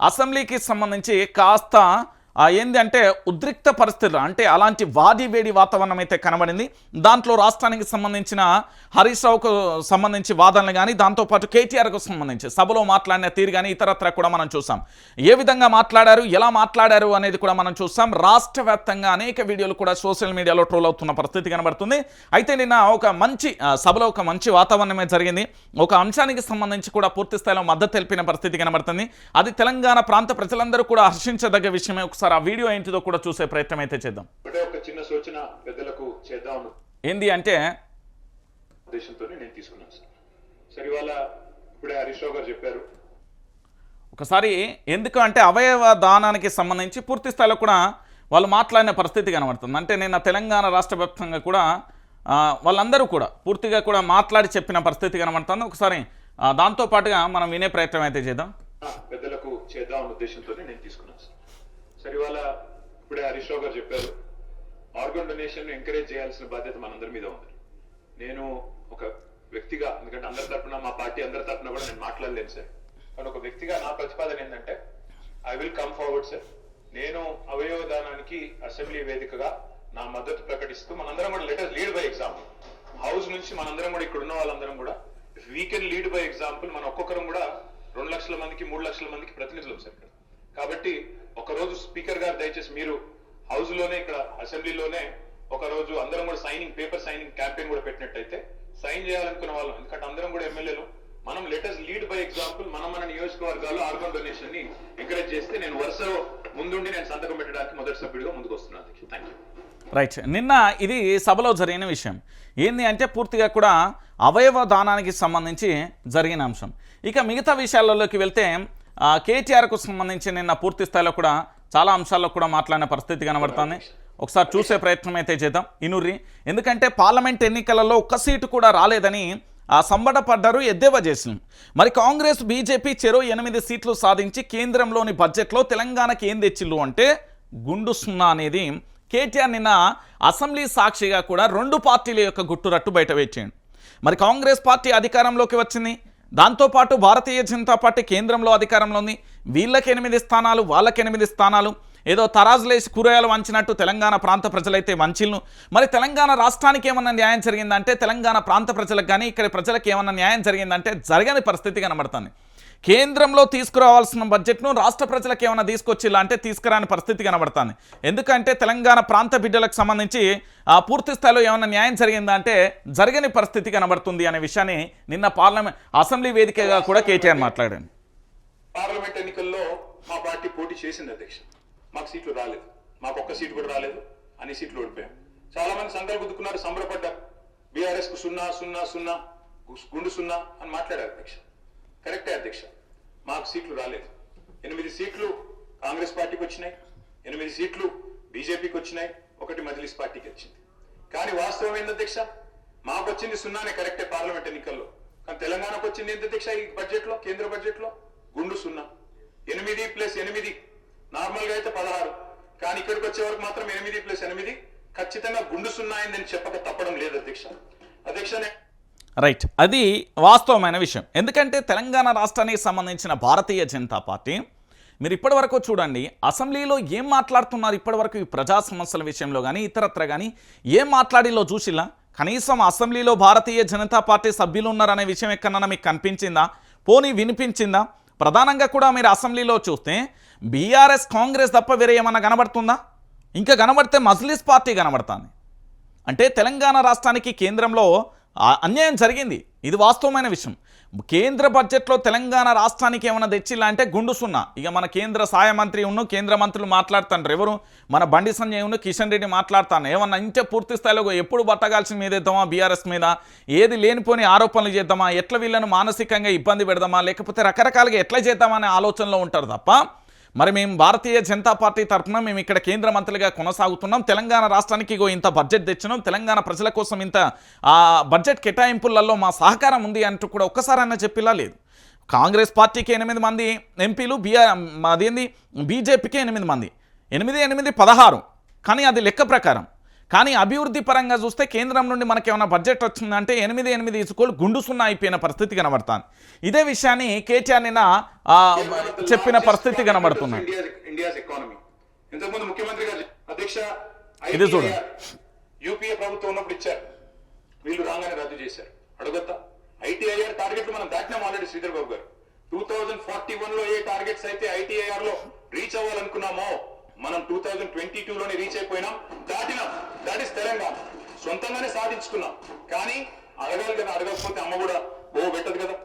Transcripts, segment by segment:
అసెంబ్లీకి సంబంధించి కాస్త ఏంది అంటే ఉద్రిక్త పరిస్థితులు అంటే అలాంటి వాది వేడి వాతావరణం అయితే కనబడింది. దాంట్లో రాష్ట్రానికి సంబంధించిన హరీష్ రావుకు సంబంధించి వాదనలు కానీ దాంతోపాటు కేటీఆర్కు సంబంధించి సభలో మాట్లాడిన తీరు కానీ ఇతరత్ర కూడా మనం చూసాం. ఏ విధంగా మాట్లాడారు ఎలా మాట్లాడారు అనేది కూడా మనం చూసాం. రాష్ట్ర వ్యాప్తంగా అనేక వీడియోలు కూడా సోషల్ మీడియాలో ట్రోల్ అవుతున్న పరిస్థితి కనబడుతుంది. అయితే నిన్న ఒక మంచి సభలో ఒక మంచి వాతావరణమే జరిగింది. ఒక అంశానికి సంబంధించి కూడా పూర్తి స్థాయిలో మద్దతు తెలిపిన పరిస్థితి కనబడుతుంది. అది తెలంగాణ ప్రాంత ప్రజలందరూ కూడా హర్షించదగ్గ విషయమే ఒకసారి ఆ వీడియో ఏంటిదో కూడా చూసే ప్రయత్నం అయితే చేద్దాం. ఒక చిన్న సూచన పెద్దలకు చేద్దాం. ఏంది అంటే ఉద్దేశంతో నేను తీసుకున్నాను సార్. సరే ఇవాళ ఇప్పుడే హరీష్ రావు గారు చెప్పారు. ఒకసారి ఎందుకు అంటే అవయవ దానానికి సంబంధించి పూర్తి స్థాయిలో కూడా వాళ్ళు మాట్లాడిన పరిస్థితి కనబడుతుంది. అంటే నిన్న తెలంగాణ రాష్ట్ర వ్యాప్తంగా కూడా వాళ్ళందరూ కూడా పూర్తిగా కూడా మాట్లాడి చెప్పిన పరిస్థితి కనబడుతుంది. ఒకసారి ఆ, దాంతో పాటుగా మనం వినే ప్రయత్నం అయితే చేద్దాం. పెద్దలకు చేద్దాం ఉద్దేశంతో నేను తీసుకున్నాను సరివాళ సరే ఇవాళ ఇప్పుడే హరీష్ రావు గారు చెప్పారు. ఆర్గన్ డొనేషన్ ఎంకరేజ్ చేయాల్సిన బాధ్యత మనందరి మీద ఉంది. నేను ఒక వ్యక్తిగా ఎందుకంటే అందరి తరపున మా పార్టీ అందరి తరపున కూడా నేను మాట్లాడలేను సార్. కానీ ఒక వ్యక్తిగా నా ప్రతిపాదన ఏంటంటే I will come forward sir నేను అవయవదానానికి అసెంబ్లీ వేదికగా నా మద్దతు ప్రకటిస్తూ మనందరం కూడా let us lead by example house నుంచి మనందరం కూడా ఇక్కడ ఉన్న వాళ్ళందరం కూడా we can lead by example మన ఒక్కొక్కరం కూడా రెండు లక్షల మందికి మూడు లక్షల మందికి ప్రతినిధులు సార్ ఇక్కడ కాబట్టి ఒకరోజు స్పీకర్ గారు దయచేసి మీరు హౌస్లోనే ఇక్కడ అసెంబ్లీలోనే ఒక రోజు అందరం కూడా సైనింగ్ పేపర్ సైనింగ్ క్యాంపెయిన్ కూడా పెట్టినట్టయితే సైన్ చేయాలనుకున్న వాళ్ళం. ఎందుకంటే అందరం కూడా ఎమ్మెల్యేలు. మనం లెటర్స్ లీడ్ బై ఎగ్జాంపుల్ మనం మన నియోజకవర్గాల్లో ఆర్గన్ డొనేషన్ని ఎంకరేజ్ చేస్తే నేను వరుస ముందుండి నేను సంతకం పెట్టడానికి మొదటి సభ్యుడిగా ముందుకు వస్తున్నాను. థ్యాంక్ యూ రైట్ నిన్న ఇది సభలో జరిగిన విషయం. ఏంది అంటే పూర్తిగా కూడా అవయవ దానానికి సంబంధించి జరిగిన అంశం. ఇక మిగతా విషయాలలోకి వెళ్తే కేటీఆర్కు సంబంధించి నిన్న పూర్తి స్థాయిలో కూడా చాలా అంశాల్లో కూడా మాట్లాడిన పరిస్థితి కనబడుతుంది. ఒకసారి చూసే ప్రయత్నం అయితే చేద్దాం. ఇనుర్రి ఎందుకంటే పార్లమెంట్ ఎన్నికలలో ఒక్క సీటు కూడా రాలేదని ఆ సంబడపడ్డారు ఎద్దేవా చేసింది మరి కాంగ్రెస్ బీజేపీ చెరో ఎనిమిది సీట్లు సాధించి కేంద్రంలోని బడ్జెట్లో తెలంగాణకి ఏం తెచ్చిల్లు అంటే గుండు సున్నా అనేది. కేటీఆర్ నిన్న అసెంబ్లీ సాక్షిగా కూడా రెండు పార్టీల యొక్క గుట్టురట్టు బయట వేచాడు. మరి కాంగ్రెస్ పార్టీ అధికారంలోకి వచ్చింది. దాంతోపాటు భారతీయ జనతా పార్టీ కేంద్రంలో అధికారంలో ఉంది. వీళ్ళకి ఎనిమిది స్థానాలు వాళ్ళకి ఎనిమిది స్థానాలు. ఏదో తరాజులేసి కూరగాయలు వంచినట్టు తెలంగాణ ప్రాంత ప్రజలైతే వంచిల్ను మరి తెలంగాణ రాష్ట్రానికి ఏమన్నా న్యాయం జరిగిందంటే తెలంగాణ ప్రాంత ప్రజలకు కానీ ఇక్కడ ప్రజలకు ఏమన్నా న్యాయం జరిగిందంటే జరగని పరిస్థితి కనబడుతుంది. కేంద్రంలో తీసుకురావాల్సిన బడ్జెట్ను రాష్ట్ర ప్రజలకు ఏమైనా తీసుకొచ్చిలా అంటే తీసుకురాని పరిస్థితి కనబడుతుంది. ఎందుకంటే తెలంగాణ ప్రాంత బిడ్డలకు సంబంధించి పూర్తి స్థాయిలో ఏమైనా న్యాయం జరిగిందా అంటే జరగని పరిస్థితి కనబడుతుంది అనే విషయాన్ని నిన్న పార్లమెంట్ అసెంబ్లీ వేదికగా కూడా కేటీఆర్ మాట్లాడాను పార్లమెంట్ ఎన్నికల్లో మా పార్టీ పోటీ చేసింది అధ్యక్ష. మాకు సీట్లు రాలేదు. మాకు ఒక్క సీటు కూడా రాలేదు. అన్ని సీట్లు ఓడిపోయాం. చాలా మంది సంఘాలు గుద్దుకున్నారు సంబరపడ్డారు. బీఆర్ఎస్కు సున్నా సున్నా సున్నా గుండు సున్నా అని మాట్లాడారు అధ్యక్ష. కరెక్టే అధ్యక్ష. మాకు సీట్లు రాలేదు. ఎనిమిది సీట్లు కాంగ్రెస్ పార్టీకి వచ్చినాయి. ఎనిమిది సీట్లు బీజేపీకి వచ్చినాయి. ఒకటి మజ్లిస్ పార్టీకి వచ్చింది. కానీ వాస్తవం ఏంది అధ్యక్ష? మాకు వచ్చింది సున్నానే కరెక్టే పార్లమెంట్ ఎన్నికల్లో. కానీ తెలంగాణకు వచ్చింది ఏంటి అధ్యక్ష ఈ బడ్జెట్లో కేంద్ర బడ్జెట్లో గుండు సున్నా. ఎనిమిది ప్లస్ ఎనిమిది. నార్మల్గా అయితే పదహారు. కానీ ఇక్కడికి వచ్చే వరకు మాత్రం ఎనిమిది ప్లస్ ఎనిమిది. ఖచ్చితంగా గుండు సున్నా అయిందని చెప్పక తప్పడం లేదు అధ్యక్ష. అధ్యక్ష రైట్ అది వాస్తవమైన విషయం. ఎందుకంటే తెలంగాణ రాష్ట్రానికి సంబంధించిన భారతీయ జనతా పార్టీ మీరు ఇప్పటివరకు చూడండి అసెంబ్లీలో ఏం మాట్లాడుతున్నారు ఇప్పటివరకు ఈ ప్రజా సమస్యల విషయంలో కానీ ఇతరత్ర కానీ ఏం మాట్లాడిలో చూసిలా కనీసం అసెంబ్లీలో భారతీయ జనతా పార్టీ సభ్యులు ఉన్నారనే విషయం ఎక్కడన్నా మీకు కనిపించిందా? పోనీ వినిపించిందా? ప్రధానంగా కూడా మీరు అసెంబ్లీలో చూస్తే బీఆర్ఎస్ కాంగ్రెస్ తప్ప వేరే ఏమన్నా కనబడుతుందా? ఇంకా కనబడితే మజ్లిస్ పార్టీ కనబడుతుంది. అంటే తెలంగాణ రాష్ట్రానికి కేంద్రంలో అన్యాయం జరిగింది. ఇది వాస్తవమైన విషయం. కేంద్ర బడ్జెట్లో తెలంగాణ రాష్ట్రానికి ఏమైనా తెచ్చిలా అంటే గుండు సున్నా. ఇక మన కేంద్ర సహాయ మంత్రి ఉన్న కేంద్ర మంత్రులు మాట్లాడుతాండ్రు. ఎవరు? మన బండి సంజయ్ ఉన్న కిషన్ రెడ్డి మాట్లాడుతాను ఏమన్నా ఇంటే పూర్తి స్థాయిలో ఎప్పుడు బట్టగాల్సిన మీద ఇద్దామా బీఆర్ఎస్ మీద? ఏది లేనిపోని ఆరోపణలు చేద్దామా? ఎట్లా వీళ్ళను మానసికంగా ఇబ్బంది పెడదామా? లేకపోతే రకరకాలుగా ఎట్లా చేద్దామనే ఆలోచనలో ఉంటారు తప్ప మరి మేము భారతీయ జనతా పార్టీ తరఫున మేము ఇక్కడ కేంద్ర మంత్రులుగా కొనసాగుతున్నాం. తెలంగాణ రాష్ట్రానికి ఇగో ఇంత బడ్జెట్ తెచ్చినాం. తెలంగాణ ప్రజల కోసం ఇంత ఆ బడ్జెట్ కేటాయింపులలో మా సహకారం ఉంది అంటూ కూడా ఒక్కసారైనా చెప్పిలా లేదు. కాంగ్రెస్ పార్టీకి ఎనిమిది మంది ఎంపీలు బీఆర్ అదేంది? బీజేపీకి ఎనిమిది మంది. ఎనిమిది ఎనిమిది పదహారు. కానీ అది లెక్క ప్రకారం. కానీ అభివృద్ధి పరంగా చూస్తే కేంద్రం నుండి మనకి ఏమైనా బడ్జెట్ వచ్చిందంటే ఎనిమిది ఎనిమిది ఇసుకోలు గుండు సున్నా అయిపోయిన పరిస్థితి కనబడుతుంది. ఇదే విషయాన్ని కేటీఆర్ నిన్న చెప్పిన పరిస్థితి కనబడుతుంది అధ్యక్ష ఇది చూడండి. యూపీఏ ప్రభుత్వం ఉన్నప్పుడు ఇచ్చారు. వీళ్ళు రాగానే రద్దు చేశారు. అడగొద్దా? ఐటీఐఆర్ టార్గెట్లు మనం దాటినాం ఆల్రెడీ శ్రీధర్ బాబు గారు. టూ థౌజండ్ ఫార్టీ వన్లో ఏ టార్గెట్స్ అయితే ఐటీఐఆర్లో రీచ్ అవ్వాలనుకున్నామో మనం టూ థౌజండ్ ట్వంటీ టూ లోనే రీచ్ అయిపోయినాం. దాటినాం. దాట్ ఇస్ తెలంగాణ సొంతంగానే సాధించుకున్నాం. కానీ అడగాలి కదా అడగకపోతే అమ్మ కూడా ఓ పెట్టదు కదా.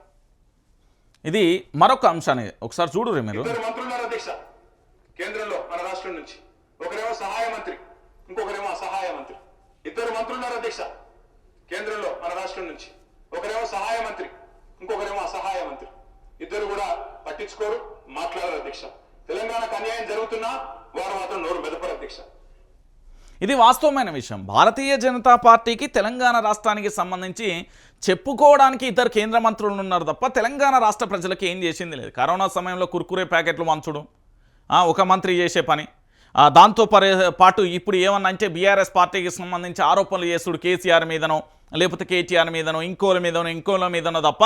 ఇది మరొక అంశాన్ని. ఒకసారి చూడురే మీరు ఇద్దరు మంత్రులున్నారు అధ్యక్ష కేంద్రంలో మన రాష్ట్రం నుంచి. ఒకరేమో సహాయ మంత్రి ఇంకొకరేమో అసహాయ మంత్రి. ఇద్దరు మంత్రులున్నారు అధ్యక్ష కేంద్రంలో మన రాష్ట్రం నుంచి. ఒకరేమో సహాయ మంత్రి ఇంకొకరేమో అసహాయ మంత్రి. ఇద్దరు కూడా పట్టించుకోరు మాట్లాడరు అధ్యక్ష. తెలంగాణకు అన్యాయం జరుగుతున్నా వారు మాత్రం నోరు మెదపరు అధ్యక్ష. ఇది వాస్తవమైన విషయం. భారతీయ జనతా పార్టీకి తెలంగాణ రాష్ట్రానికి సంబంధించి చెప్పుకోవడానికి ఇద్దరు కేంద్ర మంత్రులు ఉన్నారు తప్ప తెలంగాణ రాష్ట్ర ప్రజలకు ఏం చేసింది లేదు. కరోనా సమయంలో కుర్కురే ప్యాకెట్లు వంచడం ఒక మంత్రి చేసే పని. దాంతో పాటు ఇప్పుడు ఏమన్నా అంటే బీఆర్ఎస్ పార్టీకి సంబంధించి ఆరోపణలు చేస్తుడు కేసీఆర్ మీదనో లేకపోతే కేటీఆర్ మీదనో ఇంకోల మీదనో ఇంకోల మీదనో తప్ప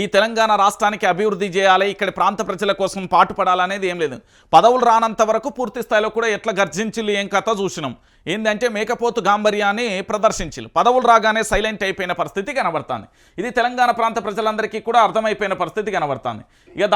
ఈ తెలంగాణ రాష్ట్రానికి అభివృద్ధి చేయాలి ఇక్కడ ప్రాంత ప్రజల కోసం పాటుపడాలనేది ఏం లేదు. పదవులు రానంత వరకు పూర్తి స్థాయిలో కూడా ఎట్లా గర్జించిల్లు ఏం కథ చూసినాం. ఏంటంటే మేకపోతు గాంభర్యాన్ని ప్రదర్శించిల్లు. పదవులు రాగానే సైలెంట్ అయిపోయిన పరిస్థితి కనబడుతుంది. ఇది తెలంగాణ ప్రాంత ప్రజలందరికీ కూడా అర్థమైపోయిన పరిస్థితి కనబడుతుంది. ఇక